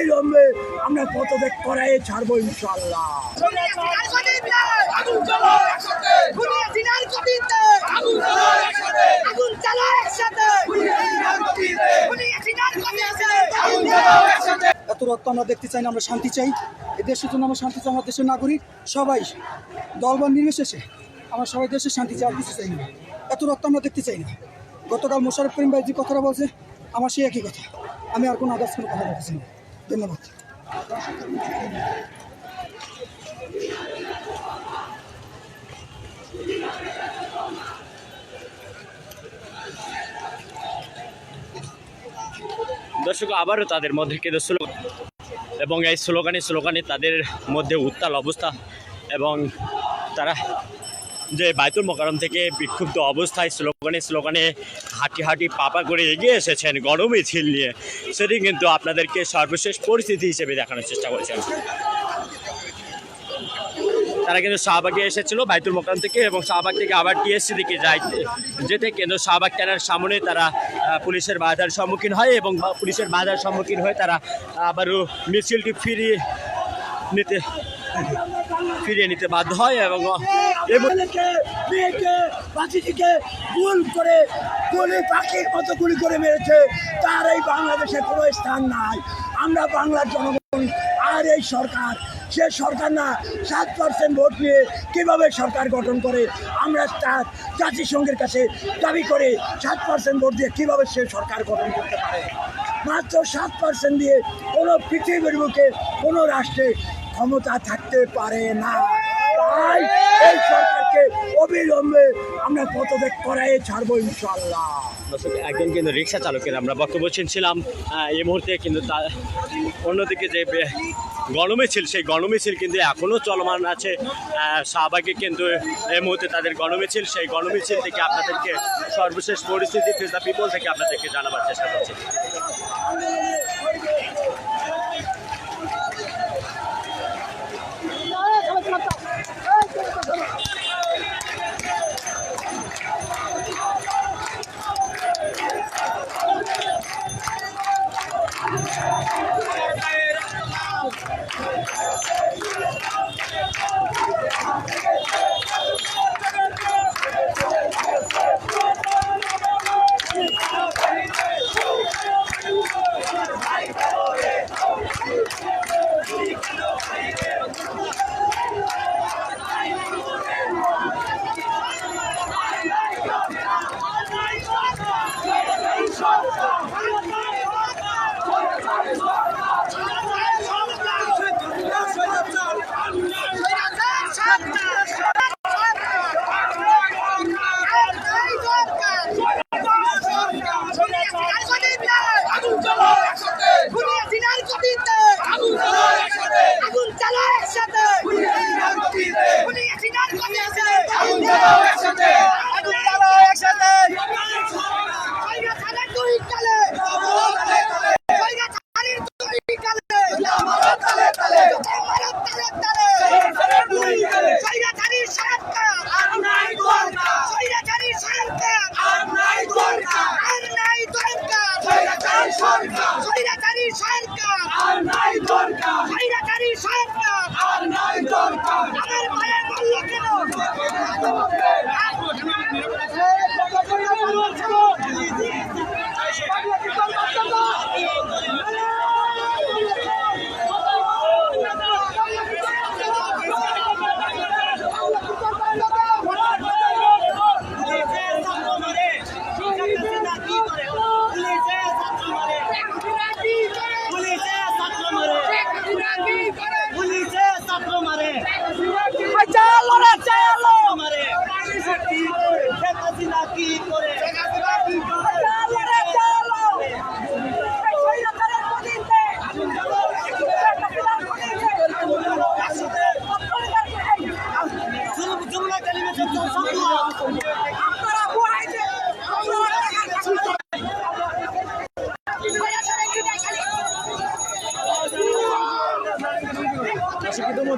অবিলম্বে আমরা পদত্যাগ করাই ছাড়বো ইনশাল্লাহ আগুন জ্বালা একসাথে। খুনিয়ে দিনার গতিতে আগুন জ্বালা একসাথে। আগুন জ্বালা একসাথে। খুনিয়ে দিনার গতিতে খুনিয়ে দিনার গতিতে আগুন জ্বালা একসাথে। এত রক্ত আমরা দেখতে চাই না আমরা শান্তি চাই। এই দেশের জন্য আমরা শান্তি চাই আমার দেশের নাগরিক। সবাই দল নির্বিশেষে আমরা সবাই দেশের শান্তি চাই আর কিছু চাই না। এত রক্ত আমরা দেখতে চাই না। গতকাল মোশারফ করিম ভাই যে কথাটা বলছে আমার সেই একই কথা। আমি আর কোনো আদার্স কোনো কথা বলতেছি না। ধন্যবাদ। দর্শক, আবারও তাদের মধ্যে কিন্তু স্লোগান এবং এই স্লোগানে স্লোগানে তাদের মধ্যে উত্তাল অবস্থা, এবং তারা যে বাইতুল মোকারম থেকে বিক্ষুব্ধ অবস্থায় স্লোগানে স্লোগানে হাঁটি হাঁটি পাপা করে এগিয়ে এসেছেন গণমিছিল নিয়ে। সেটি কিন্তু আপনাদেরকে সর্বশেষ পরিস্থিতি হিসেবে দেখানোর চেষ্টা করেছেন। তারা কিন্তু শাহবাগে এসেছিল বাইতুল মোকাম থেকে এবং শাহবাগ থেকে আবার টিএসসি দিকে যায় যেতে কিন্তু শাহবাগ থানার সামনে তারা পুলিশের বাধার সম্মুখীন হয় এবং পুলিশের বাধার সম্মুখীন হয়ে তারা আবারও মিছিলটি ফিরিয়ে নিতে ফিরিয়ে নিতে বাধ্য হয় এবং ছেলেকে, মেয়েকে, বাচ্চাটিকে গুল করে গুলি পাখির মতো গুলি করে মেরেছে, তার এই বাংলাদেশে কোনো স্থান নাই। আমরা বাংলার জনগণ, আর এই সরকার, সে সরকার না, সাত পার্সেন্ট ভোট নিয়ে কীভাবে সরকার গঠন করে? আমরা তার জাতিসংঘের কাছে দাবি করে সাত পার্সেন্ট ভোট দিয়ে কীভাবে সে সরকার গঠন করতে পারে? মাত্র সাত পার্সেন্ট দিয়ে কোনো পৃথিবীর বুকে, কোনো রাষ্ট্রে ক্ষমতা থাকতে পারে না। তাই এই সরকারকে অবিলম্বে আমরা পদত্যাগ করাই ছাড়বো ইনশাল্লাহ একজন কিন্তু রিক্সা চালকের আমরা বক্তব্য শুনছিলাম এই মুহূর্তে কিন্তু তা অন্যদিকে যে গণমিছিল সেই গণমিছিল কিন্তু এখনও চলমান আছে। শাহবাগে কিন্তু এই মুহূর্তে তাদের গণমিছিল সেই গণমিছিল থেকে আপনাদেরকে সর্বশেষ পরিস্থিতি ফিজ দ্য পিপল থেকে আপনাদেরকে জানাবার চেষ্টা করছি।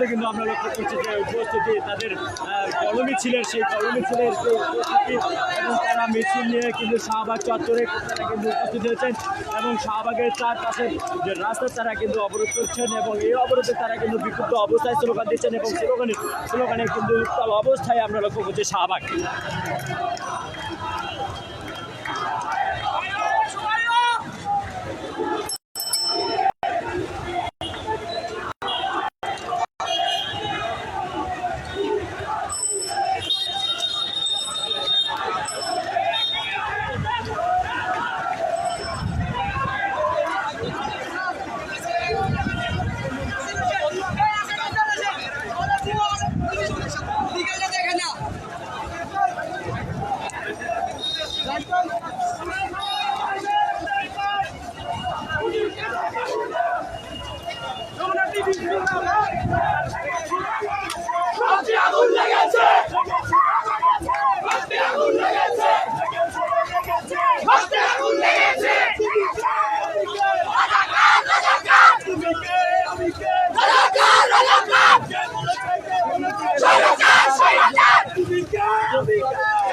ইতিমধ্যে কিন্তু আমরা লক্ষ্য করছি যে উপস্থিতি তাদের আহ, কর্মমিছিলের সেই কর্মমিছিলের যে উপস্থিতি। এবং তারা মিছিল নিয়ে কিন্তু শাহবাগ চত্বরে তারা কিন্তু উপস্থিত হয়েছেন। এবং শাহবাগের চারপাশে যে রাস্তা তারা কিন্তু অবরোধ করছেন এবং এই অবরোধে তারা কিন্তু বিক্ষুব্ধ অবস্থায় স্লোগান দিচ্ছেন এবং স্লোগানের স্লোগানে কিন্তু উত্তাল অবস্থায় আমরা লক্ষ্য করছি শাহবাগ।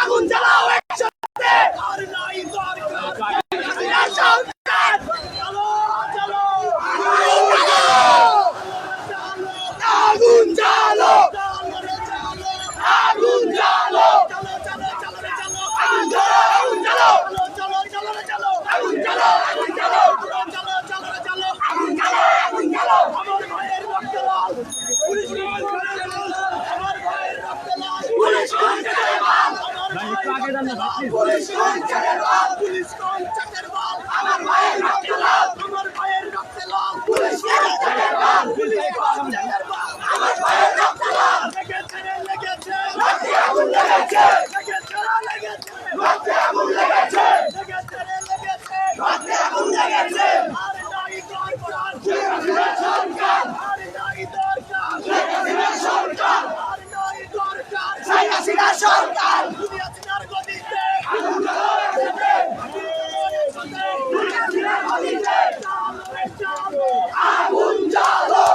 আগুন জ্বালাও একসাথে আর নাই দরকার সরকার চলো চলো আগুন জ্বালো আগুন জ্বালো চলো চলো চলো রে চলো আগুন জ্বালো আগুন জ্বালো চলো চলো রে চলো আগুন জ্বালো আগুন জ্বালো চলো চলো রে চলো আগুন জ্বালো আগুন জ্বালো আমার ভাইয়ের রক্ত লাল পুলিশ আমার ভাইয়ের রক্ত লাল পুলিশ ভাই, একটু আগে যান না, ভাই, please। পুলিশ চাকেরবাল পুলিশ চাকেরবাল আমার ভাইয়ের রক্ত লাল আমার ভাইয়ের রক্ত লাল পুলিশ চাকেরবাল পুলিশ চাকেরবাল আমার ভাইয়ের রক্ত লাল লেগেছে লেগেছে রক্তে আগুন লেগেছে লেগেছে লেগেছে রক্তে আগুন লেগেছে লেগেছে লেগেছে রক্তে আগুন লেগেছে আর নাই দরকার সরকার আর নাই দরকার সরকার আর নাই দরকার সাইয়াসিনা সরকার দুনিয়ার গতিতে আগুন জ্বালাতে দুনিয়ার গতিতে আগুন জ্বালো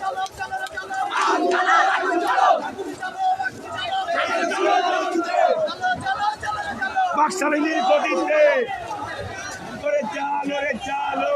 চলো চলো চলো আগুন জ্বালো আগুন জ্বালো আগুন জ্বালো আগুন জ্বালো চলো চলো চলো বাক্সালিনীর গতিতে করে চালো রে চালো।